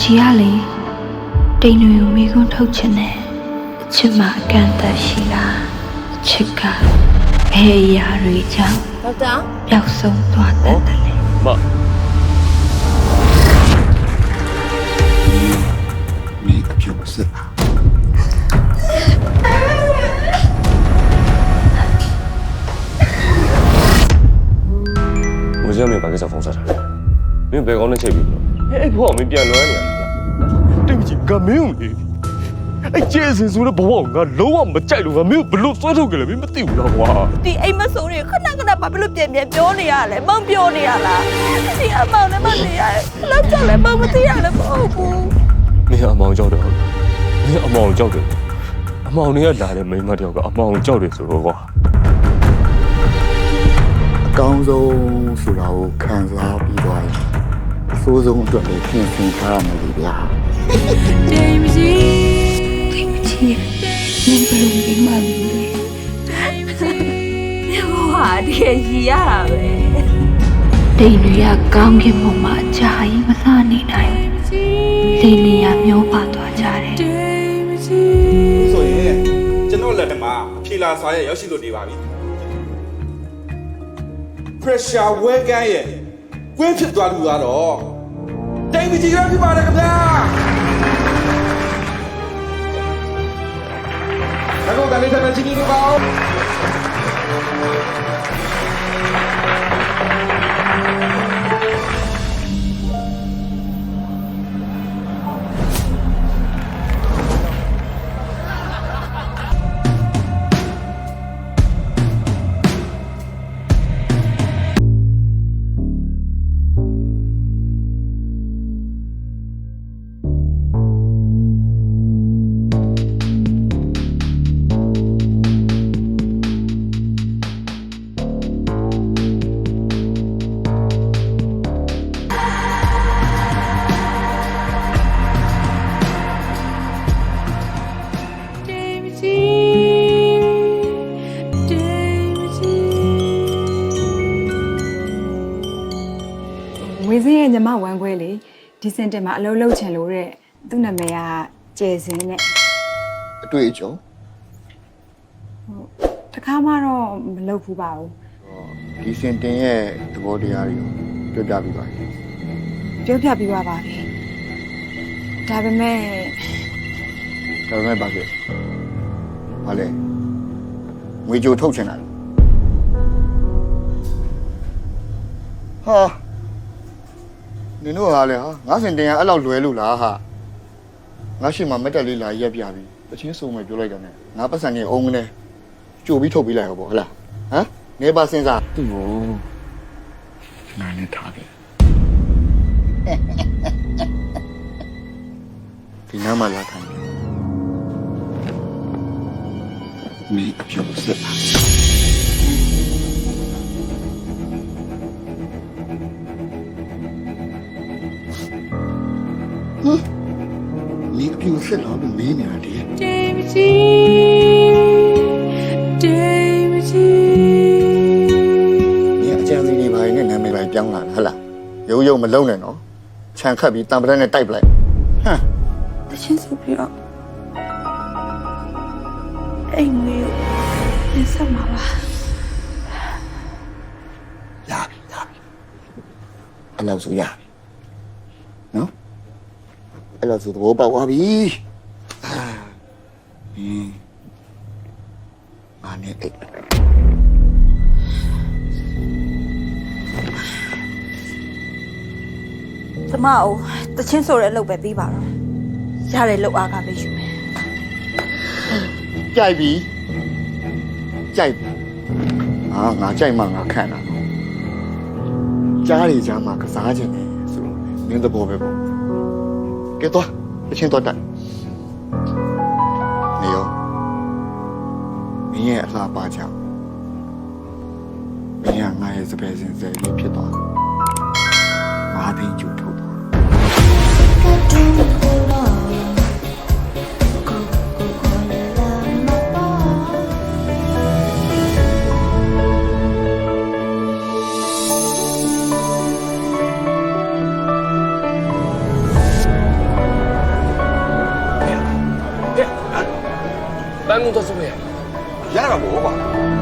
ချီကလေတိမ်တွေကိုမိကွန်းထုတ်ချင်တယ်အချစ်မှာအကန့်အသတ်ရှိလားအချစ်ကဘယ်အရာတွေကြောင့် ဒေါက်တာ ပျောက်ဆုံးသွားတတ်တယ်လဲ မ 你的表示啊， ငွေစရမြေဘာကိစ္စဖုန်းဆက်တာလဲမင်းဘယ်ကောင်းနဲ့ချိန်ပြီလို့အဲ့ အဲ့ဘောကမင်းပြန်လွှမ်းနေရတာလားတိတ်မကြည့်ငါမင်းကိုလေအဲ့ကျေစင်ဆိုတဲ့ဘဝကငါလုံးဝမကြိုက်လို့ငါမင်းကိုဘလို့စွဲထုတ်ကြလဲမင်းမသိဘူးလားကွာဒီအိမ်မဆုံးတွေခဏခဏဘာဖြစ်လို့ပြန်ပြန်ပြောနေရလဲမောင်ပြောနေရလားဒီအမောင်နဲ့မနေရလောက်ကြလဲမောင်မသိရလဲမဟုတ်ဘူးမင်းအမောင်ကြောက်တယ်ဟုတ်လားမင်းအမောင်ကြောက်တယ်အမောင်တွေကလာတဲ့မိန်းမတယောက်ကအမောင်ကြောက်တယ်ဆိုတော့ကွာအကောင်းဆုံးဆိုတာကိုခံစားပြီးသွားရင်အ ဆိုးဆုံးအတွက်လည်းပြင်ဆင်ထားရမယ်လေဗျာတိမ်မကြီးနင်ဘယ်လိုမိမလဲဟာဒီရည်ရတာပဲတိမ်တွေကကောင်းကင်ဘုံမှာအကြာကြီးမစားနေနိုင်ဘူးလေနေရမျောပါသွားကြတယ်ဆိုရင်ကျွန်တော်လက်ထက်မှာအဖြေလာစာရဲ့ရောက်ရှိလို့နေပါပြီ pressure ဝဲကန်းရဲ့ကွင်းဖြစ်သွားလူကတော့ တိတ်မကြီးရဖြစ်ပါတယ်ခင်ဗျာအခုတလေးထပ်ချင်းကြီးပါ ဒီစင်တင်မှာအလုပ်လုပ်ချင်လို့တဲ့သူ့နာမည်ကကျယ်စင်းနဲ့အတွေ့အကြုံတခါမှတော့မလုပ်ဘူးပါဘူးဒီစင်တင်ရဲ့သဘောတရားတွေကိုပြောပြပြီးပါပြီပြောပြပြီးပါပါပြီဒါပေမဲ့ဒါပေမဲ့ပါခဲ့ဘာလဲငွေကြိုထုတ်ချင်တာဟာ နင်တို့ဟာလေဟာငါစင်တင်ကအဲ့လောက်လွယ်လို့လားဟာငါရှိမှမက်တက်လေးလာရက်ပြပြီတချင်းစုံမယ်ပြောလိုက်တယ်နဲ့ငါပတ်စံနေအောင်ကနေကြိုပြီးထုတ်ပြီးလိုက်ဟောပေါ့ဟလားဟမ်နေပါစင်စားသူ့ကိုနားနဲ့ထားတယ်ဒီနားမှာလာထိုင်တယ်မိအပြောစက်ဟ မိအပြောစက်တော့မင်းနေရတယ်မင်းအကြံစီနေပါရင်နာမည်ပါပြောင်းလာတယ်ဟဟလားရုံရုံမလုံးနဲ့နော်ခြံခတ်ပြီးတံပရက်နဲ့တိုက်ပလိုက်ဟမ်တချင်းဆိုပြီးတော့အိမ်ငွေကိုပြန်ဆက်မှာပါရပြီရပြီအဲ့လောက်ဆိုရပြီနော် အဲ့လောက်ဆိုသဘောပေါက်သွားပြီအာဟင်းငါနဲ့အိတ်ကျမအိုတချင်းဆိုတဲ့အလုပ်ပဲပြီးပါတော့ရတဲ့လုပ်အားကပဲယူမယ်ကြိုက်ပြီကြိုက်ပြီအာငါကြိုက်မှငါခံတာကြားရီကြားမှာကစားခြင်းတယ်ဆိုတော့မင်းသဘောပဲပေါ့ ကဲတော့အချင်းတော့တက်နေရောမင်းရဲ့အလားပါကြောင့်မင်းကငါရဲ့စပယ်စင်စယ်လေးဖြစ်သွားငါသိကျူထုတ်သွား လုံးသွားဆုံးရရတာပေါ့ကွာမ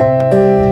ငွေ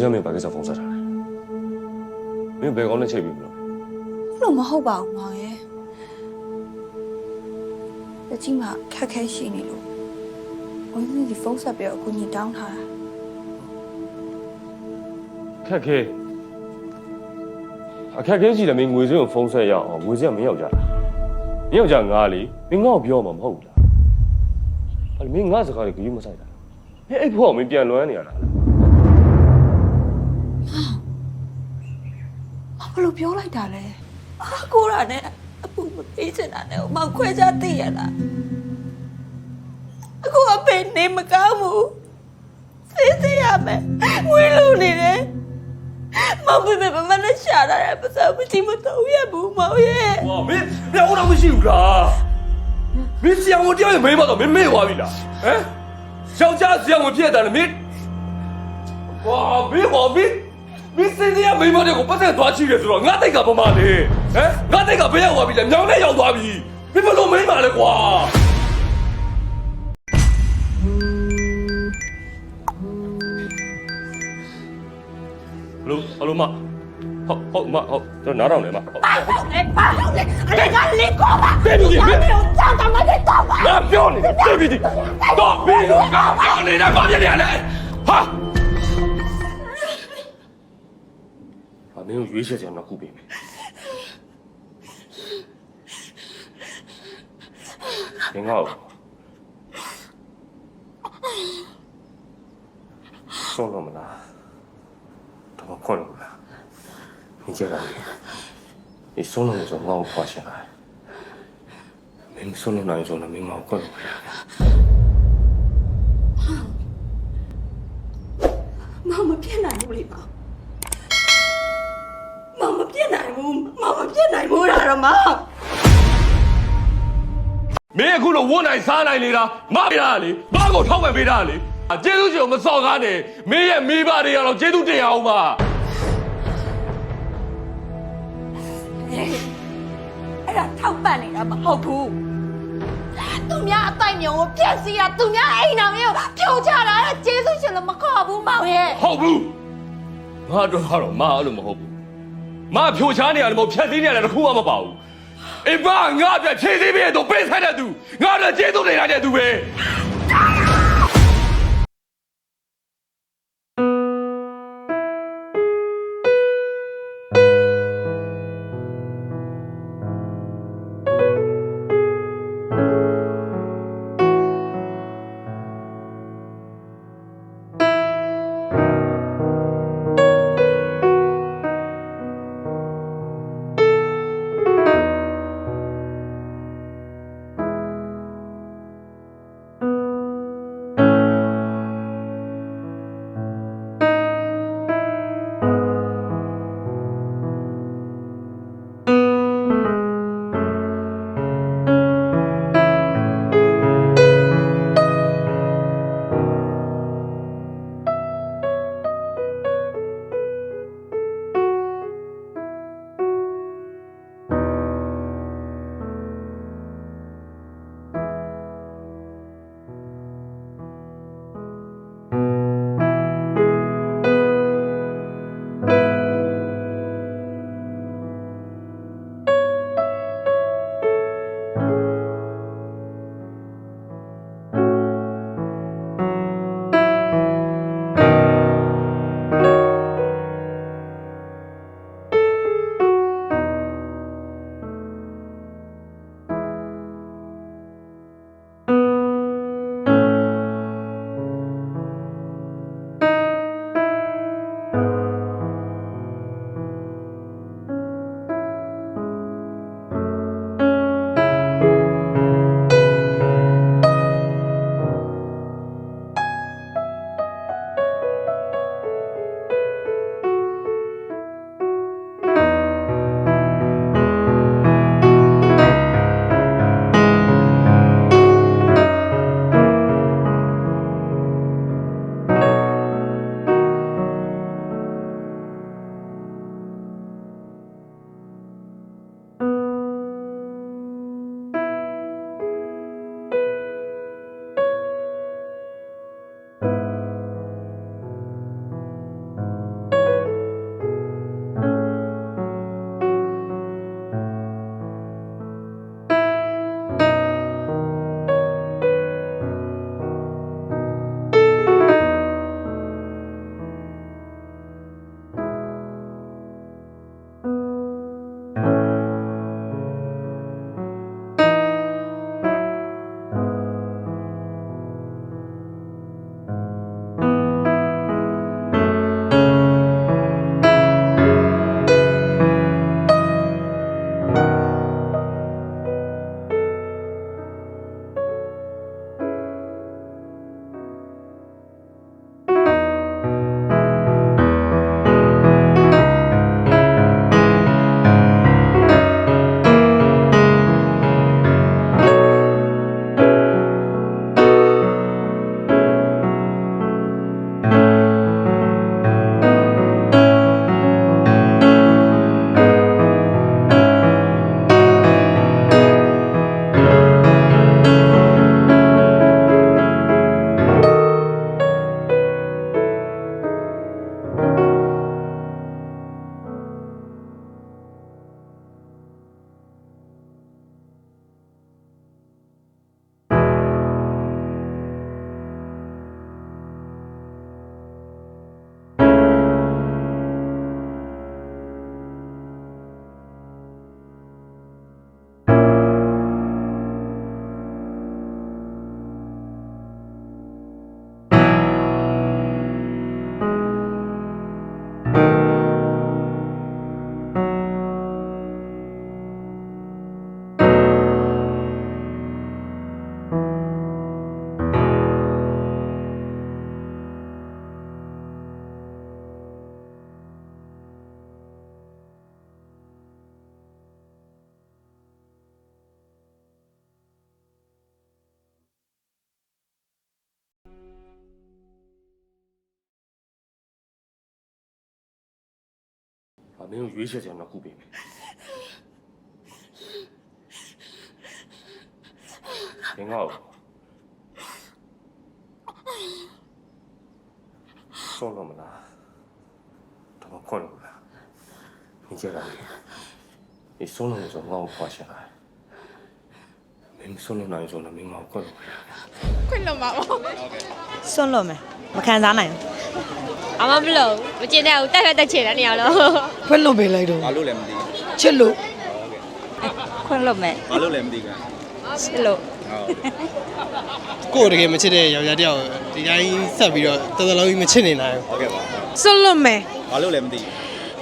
စရမင်းဘာကိစ္စဖုန်းဆက်တာလဲမင်းဘယ်ကောင်းနဲ့ချိန်ပြီမလို့ဘလို့မဟုတ်ပါဘူးမောင်ရဲ့တကြီးမှခက်ခဲရှိနေလို့ဝင်းစီဖုန်းဆက်ပြီးတော့အခုညီတောင်းထားတာခက်ခဲအခက်ခဲရှိတယ်မင်းငွေစင်းကိုဖုန်းဆက်ရအောင်ငွေစင်းကမင်းယောက်ျားလားမင်းယောက်ျားငါလေမင်းငါ့ကိုပြောမှာမဟုတ်ဘူးလားအဲ့မင်းငါစကားကိုယူမဆိုင်တာဟဲ့အဲ့ဖို့ကမင်းပြန်လွမ်းနေရတာလား လို့ပြောလိုက်တာလဲ အာကိုရာနဲ့အပူမပေးချင်တာနဲ့မောင်ခွဲခြားသိရလားအခုအဖေနေမကောင်းဘူးစေးစေးရမယ်ငွေလိုနေတယ်မောင်ဖေဖေမမနဲ့ရှာတာရပါစားမကြည့်မတော့ရဘူးမောင်ရဲ့ 哇，没没我那么辛苦啦！没想我掉也没把到没没话比啦，哎，小家只要我骗他了没？哇，没话没 没现在也没把这个不能抓起来是吧？我这个不嘛的，哎，我这个不要话比了，娘那要抓比，没不都没嘛的瓜。hello hello 妈，好好妈好，这拿上来嘛。好你看你过吧，对不起，别没有叫他们去打吧。我不要你，对不起，到别人干不要你的光天脸嘞，哈！把没有约些钱的顾别。挺好。送了么啦？他们困了不啦？ 你这个人，你送 မင်းကိုရွေးချယ်စရာနှစ်ခုပေးမယ်မင်းကဆုံးလို့မလားတော့ခွန်လို့မလားမင်းကြက်ရတယ်ဒီဆုံးလို့ဆိုငါ့ကိုဖွာရှင်လာမင်းဆုံးလို့နိုင်ဆိုတော့မင်းငါ့ကိုခွန်လို့မလားမမဖြစ်နိုင်ဘူးလေပါ ဘူးမမပြတ်နိုင်ဘူးလားတော့မမင်းအခုတော့ဝတ်နိုင်စားနိုင်နေတာမပြတာလေဘာကိုထောက်ပံ့ပေးတာလေကျေးဇူးရှင်ကိုမစော်ကားနဲ့မင်းရဲ့မိဘတွေကတော့ကျေးဇူးတင်အောင်ပါအဲ့ဒါထောက်ပံ့နေတာမဟုတ်ဘူးသူများအတိုက်မျိုးကိုပြက်စီးတာသူများအိမ်တော်မျိုးဖြိုချတာတဲ့ကျေးဇူးရှင်လည်းမခေါ်ဘူးမောင်ရဲ့ဟုတ်ဘူးငါတော့ကတော့မအဲ့လိုမဟုတ်ဘူး မဖြိုချားနေရတယ်မဟုတ်ဖြတ်သိနေရတယ်တခုမှမပါဘူးအေးဘာငါပြဖြည့်သေးပြီတော့ပေးဆိုင်တဲ့သူငါတော့ကျေးဇူးတင်လိုက်တဲ့သူပဲ အမင်းကိုရွေးချယ်စရာနောက်ခုပေးမယ်မင်းငါ့ကိုဆုံးလို့မလားတော့ခွန်းလို့လားမင်းကြလားမင်းဆုံးလို့ဆိုငါ့ကိုဖွာချင်လားမင်းဆုံးလို့နိုင်ဆိုတော့မင်းငါ့ကိုခွန်းလို့ခွန်းလို့ပါဟုတ်ကဲ့ဆုံးလို့မယ်မခံစားနိုင်ဘူး အမမလို့မကျင်တဲ့ဘူးတက်ခက်တက်ချင်တဲ့နေရာလို့ခွင့်လွတ်ပေးလိုက်တော့ဘာလို့လဲမသိချစ်လို့ခွင့်လွတ်မယ်ဘူးဘာလို့လဲမသိဘူးချစ်လို့ကိုယ်တကယ်မချစ်တဲ့ယောက်ျားတစ်ယောက်ဒီတိုင်းဆက်ပြီးတော့တော်တော်လုံးကြီးမချစ်နေနိုင်ဘူးဟုတ်ကဲ့ပါစွန့်လွတ်မယ်ဘာလို့လဲမသိ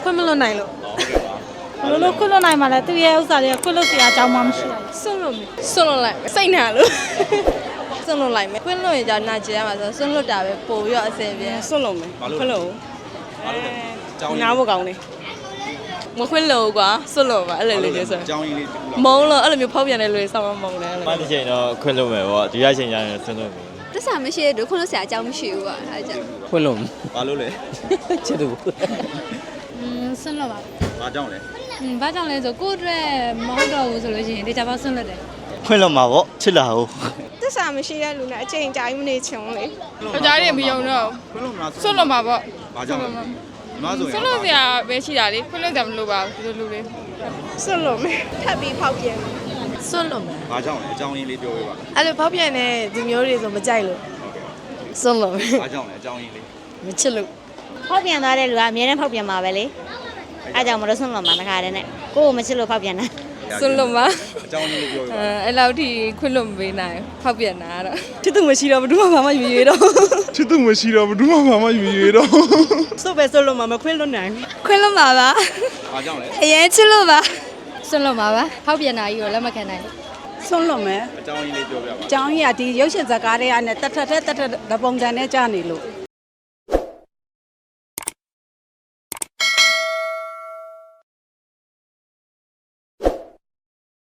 ခွင့်မလွတ်နိုင်လို့ဘူးဟုတ်ကဲ့ပါဘယ်လိုခွင့်လွတ်နိုင်မှာလဲသူရဲ့ဥစ္စာတွေကခွင့်လွတ်စရာအကြောင်းမှမရှိဘူးစွန့်လွတ်မယ်စွန့်လွတ်လိုက်စိတ်နာလို့ စွန့်လွတ်လိုက်မယ်ခွင့်လွတ်ရင်ကြာနာကျင်ရမှာဆိုစွန့်လွတ်တာပဲပို့ပြီးတော့အစင်ပြေစွန့်လုံးမယ်ဘာလို့လဲနားဖို့ကောင်းတယ်မခွင့်လို့ကွာစွန့်လို့ပါအဲ့လိုလေးဆိုအကြောင်းရင်းလေးတစ်ခုလောက်မုံလို့အဲ့လိုမျိုးဖောက်ပြန်တဲ့လူတွေစောင့်မမုံလဲအဲ့လိုဘာတစ်ချိန်တော့ခွင့်လို့မယ်ပေါ့ဒီရချိန်ကျရင်စွန့်လို့မယ်တစ္ဆာမရှိတဲ့ခွင့်လို့ဆရာအကြောင်းမရှိဘူးကွာအဲ့ကြောင့်ခွင့်လို့ဘာလို့လဲချက်တူစွန့်လို့ပါဘာကြောင့်လဲဘာကြောင့်လဲဆိုကိုယ့်အတွက်မဟုတ်တော့ဘူးဆိုလို့ရှိရင်ဒေတာပေါက်စွန့်လို့တယ်ခွင့်လို့မှာပေါ့ချစ်လာဟုတ် တစ္ဆာမရှိတဲ့လူနဲ့အချိန်ကြာကြီးမနေချင်ဘူးလေယောက်ျားတွေမယုံတော့ခွင့်လို့မလားဆွတ်လွတ်မှာပေါ့ဘာကြောင့်လဲညီမဆိုရင်ဆွတ်လွတ်စရာပဲရှိတာလေခွင့်လွတ်ကြမလို့ပါဘူးဒီလိုလူလေးစွန့်လွတ်မယ်ထပ်ပြီးဖောက်ပြန်စွန့်လွတ်မယ်ဘာကြောင့်လဲအကြောင်းရင်းလေးပြောပြပါအဲ့လိုဖောက်ပြန်တဲ့ဒီမျိုးတွေဆိုမကြိုက်လို့ဟုတ်ကဲ့စွန့်လွတ်မယ်ဘာကြောင့်လဲအကြောင်းရင်းလေးမချစ်လို့ဖောက်ပြန်သွားတဲ့လူကအများနဲ့ဖောက်ပြန်မှာပဲလေအဲကြောင့်မလို့ဆွန့်လွန်မှာတခါတည်းနဲ့ကိုယ့်ကိုမချစ်လို့ဖောက်ပြန်တာ စွန့်လွတ်မှာအကြောင်းရင်းလေးပြောပြပါအဲအဲ့လောက်ထိခွင့်လွတ်မပေးနိုင်ဖောက်ပြန်တာတော့ချစ်သူမရှိတော့ဘူးဘာမှမရွေတော့ချစ်သူမရှိတော့ဘူးဘာမှမယူရတော့စွတ်ပဲစွတ်လို့မှမခွင့်လွတ်နိုင်ခွင့်လွတ်မှာပါဘာကြောင့်လဲအရင်ချစ်လို့ပါဆွန့်လွတ်ပါပါဖောက်ပြန်တာကြီးကိုလက်မခံနိုင်ဘူးစွန့်လွတ်မယ်အကြောင်းရင်းလေးပြောပြပါအကြောင်းကြီးကဒီရုပ်ရှင်ဇာတ်ကားတွေကနဲ့တတ်ထက်တဲ့တတ်ထက်တဲ့ပုံစံနဲ့ကြာနေလို့